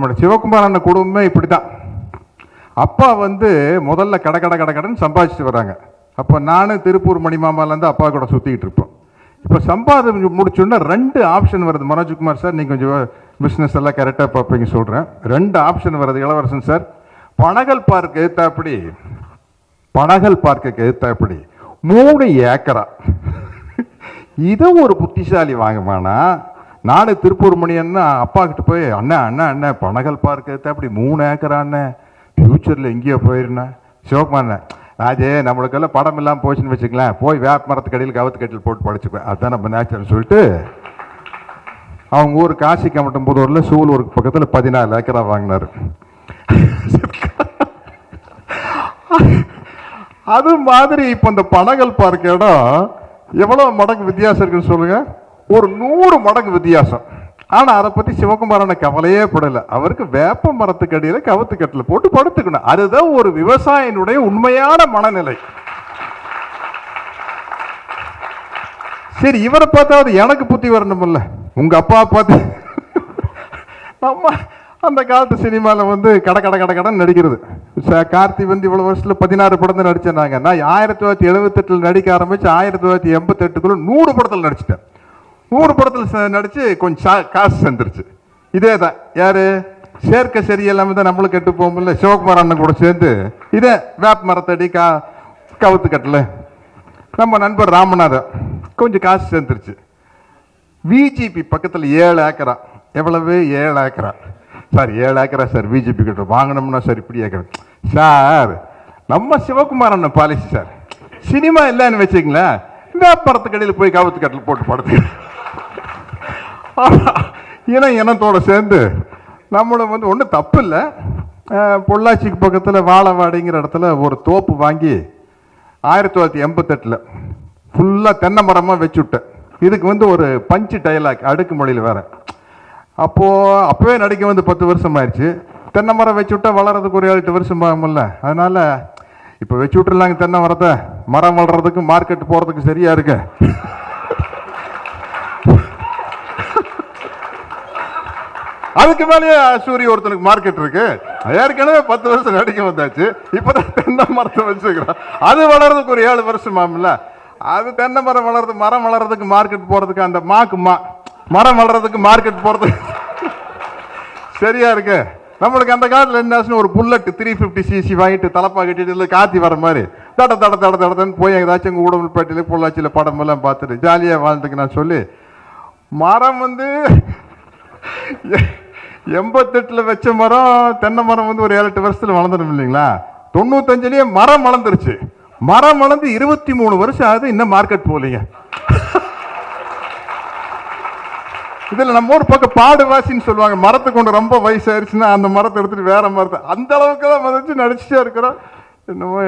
நம்மளோட சிவகுமார் அண்ணன் குடும்பமே இப்படி தான் அப்பா வந்து முதல்ல கடை கடை கடை கடைன்னு சம்பாதிச்சுட்டு வராங்க. அப்போ நானும் திருப்பூர் மணிமாமாலேருந்து அப்பா கூட சுற்றிக்கிட்டு இருப்போம். இப்போ சம்பாதம் முடிச்சோன்னா ரெண்டு ஆப்ஷன் வருது. மனோஜ்குமார் சார் நீங்கள் கொஞ்சம் பிஸ்னஸ் எல்லாம் கரெக்டாக பார்ப்பீங்க சொல்கிறேன் ரெண்டு ஆப்ஷன் வருது. இளவரசன் சார் பனகல் பார்க் எதிர்த்தாப்படி பனகல் பார்க்குக்கு எதிர்த்தாப்படி மூணு ஏக்கரா. இதை ஒரு புத்திசாலி வாங்குவானா? நானே திருப்பூர் மணி அண்ணா அப்பா கிட்ட போய் அண்ணா அண்ணா அண்ணா பனகல் பார்க் அப்படி மூணு ஏக்கரா அண்ணன் ஃப்யூச்சரில் எங்கேயோ போயிருந்தேன் சிவகுமார் அண்ணன் ராஜே நம்மளுக்கெல்லாம் படம் இல்லாமல் போச்சுன்னு வச்சுக்கலாம் போய் வேப்ப மரத்துக்கு அடியில் கவத்து கட்டில் போட்டு படிச்சுப்பேன் அதுதான் நம்ம நேச்சர்னு சொல்லிட்டு அவங்க ஊர் காசி கமட்டம்புதூரில் சூலூருக்கு பக்கத்தில் பதினாலு ஏக்கரா வாங்கினாரு. அது மாதிரி இப்போ இந்த பனகல் பார்க்க இடம் எவ்வளோ மடங்கு வித்தியாசம் இருக்குன்னு சொல்லுங்கள் ஒரு நூறு மடங்கு வித்தியாசம். ஆனால் அதை பற்றி சிவகுமாரனை கவலையே படலை. அவருக்கு வேப்ப மரத்துக்கு அடியில் கவத்து கட்டில் போட்டு படுத்துக்கணும். அதுதான் ஒரு விவசாயினுடைய உண்மையான மனநிலை. சரி இவரை பார்த்தாவது எனக்கு புத்தி வரணுமில்ல. உங்க அப்பா பார்த்து நம்ம அந்த காலத்து சினிமாவில் வந்து கடை கடை கடை கடன் நடிக்கிறது. ச- கார்த்தி வந்து இவ்வளோ வருஷத்தில் பதினாறு படத்தில் நடிச்சேன்னாங்க. நான் ஆயிரத்தி தொள்ளாயிரத்தி எழுபத்தெட்டில் நடிக்க ஆரம்பிச்சு ஆயிரத்தி தொள்ளாயிரத்தி எண்பத்தெட்டுக்குள்ள நூறு படத்தில் நடிச்சிட்டேன். நூறு படத்தில் நடித்து நடிச்சு கொஞ்சம் சா- காசு சேர்ந்துருச்சு. இதே தான் யார் சேர்க்க சரியெல்லாமே தான் நம்மளும் கெட்டு போகும்ல. சிவகுமார் அண்ணன் கூட சேர்ந்து. இதே வேப் மரத்தடி கா கவுத்து கட்டல. நம்ம நண்பர் ராமநாதன் கொஞ்சம் காசு சேர்ந்துருச்சு. விஜிபி பக்கத்தில் ஏழு ஏக்கரா. எவ்வளவு? ஏழு ஏக்கரா. சார் ஏழு ஏக்கரா சார். விஜிபி கிட்ட வாங்கினோம்னா சார் இப்படி ஏக்கரா சார் நம்ம சிவகுமார் அண்ணன் பாலிசி சார். சினிமா இல்லைன்னு வச்சுங்களேன் வேப்பரத்து கடையில் போய் கவுத்து கட்டில் போட்டு படுத்து இனம் இனத்தோட சேர்ந்து நம்மளும் வந்து ஒன்றும் தப்பு இல்லை பொள்ளாச்சிக்கு பக்கத்தில் வாழவாடிங்கிற இடத்துல ஒரு தோப்பு வாங்கி ஆயிரத்தி தொள்ளாயிரத்தி எண்பத்தெட்டில் ஃபுல்லாக தென்னை மரமாக வச்சு விட்டேன் இதுக்கு வந்து ஒரு பஞ்சு டைலாக் அடுக்கு மொழியில் வேற. அப்போது அப்போவே நடிக்க வந்து பத்து வருஷம் ஆயிடுச்சு. தென்னை மரம் வச்சு விட்டா வளர்றதுக்கு ஒரு ஏழு எட்டு வருஷம் ஆகும்ல. அதனால் இப்போ வச்சு விட்டுருலாங்க தென்னை மரத்தை. மரம் வளர்கிறதுக்கு மார்க்கெட் போகிறதுக்கு சரியாக இருக்குது அதுக்கு மேலேயே சூரிய ஒருத்தனுக்கு மார்க்கெட் இருக்கு. ஏற்கனவே பத்து வருஷம் நடிக்க வந்தாச்சு. இப்பதான் தென்னை மரத்தை வச்சுக்கிறான் அது வளர்றதுக்கு ஒரு ஏழு வருஷம் ஆகும்ல அது தென்னை மரம் வளர்றது மரம் வளர்றதுக்கு மார்க்கெட் போகிறதுக்கு அந்த மாக்கு மா மரம் வளர்றதுக்கு மார்க்கெட் போகிறதுக்கு சரியா இருக்கு. நம்மளுக்கு அந்த காலத்தில் என்ன ஒரு புல்லட் த்ரீ ஃபிஃப்டி சிசி வாங்கிட்டு தலப்பா கட்டிட்டு இல்லை காத்தி வர மாதிரி. தட தட தட தடத்தன்னு போய் ஏதாச்சும் எங்கள் உடம்புப்பேட்டையில் பொள்ளாச்சியில் படம் எல்லாம் பார்த்துட்டு ஜாலியாக வாழ்ந்துக்கு நான் சொல்லி மரம் வந்து எண்பத்தெட்டில் வச்ச மரம் தென்னை மரம் வந்து ஒரு ஏழு எட்டு வருஷத்தில் வளர்ந்துடும் இல்லைங்களா? தொண்ணூத்தஞ்சுலேயே மரம் வளர்ந்துருச்சு. மரம் வளர்ந்து இருபத்தி மூணு வருஷம் ஆகுது இன்னும் மார்க்கெட் போகலைங்க. இதில் நம்ம ஊர் பக்கம் பாடுவாசின்னு சொல்லுவாங்க. மரத்தை கொண்டு ரொம்ப வயசாயிருச்சுன்னா அந்த மரத்தை எடுத்துகிட்டு வேற மரத்தை. அந்த அளவுக்கு தான் மதிச்சு நடிச்சுட்டே இருக்கிறோம். என்னமோ